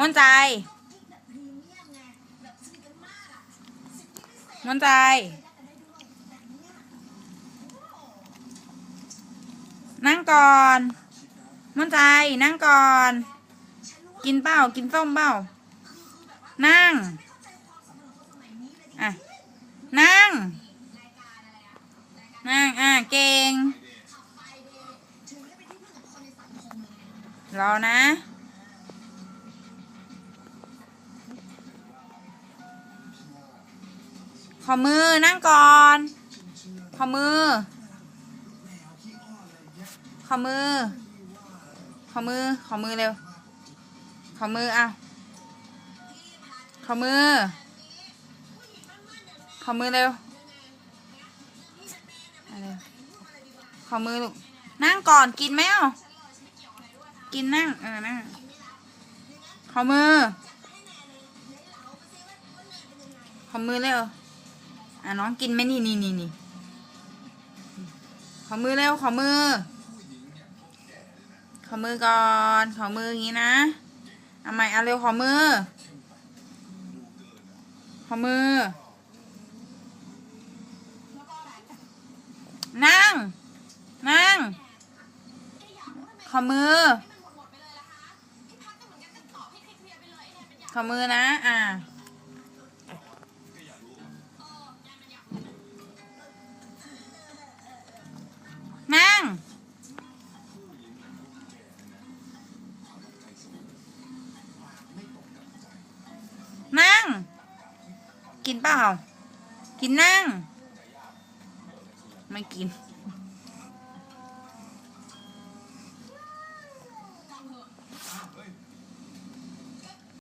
ม่วนใจม่วนใจ นั่งก่อนม่วนใจ นั่งก่อน กินเปล่ากินส้มเปล่านั่ง อะ นั่ง นั่ง อะ เก่ง รอนะ อมือนั่งก่อนขอมือขอมือขอมือขอมือเร็วขอมืออะขอมือขอมือเร็วอาเร็วขอมือลูกนั่งก่อนกินไหมอะกินนั่งเออนั่งขอมือขอมือเร็ว อะน้องกินไหมนี่นี่นี่นี่ขอมือเร็วขอมือ ขอมือก่อนขอมืออย่างนี้นะเอาใหม่เอาเร็วขอมือ ขอมือ นั่ง นั่ง ขอมือ ขอมือนะ อ่า กินเปล่า กินนั่ง ไม่กินเ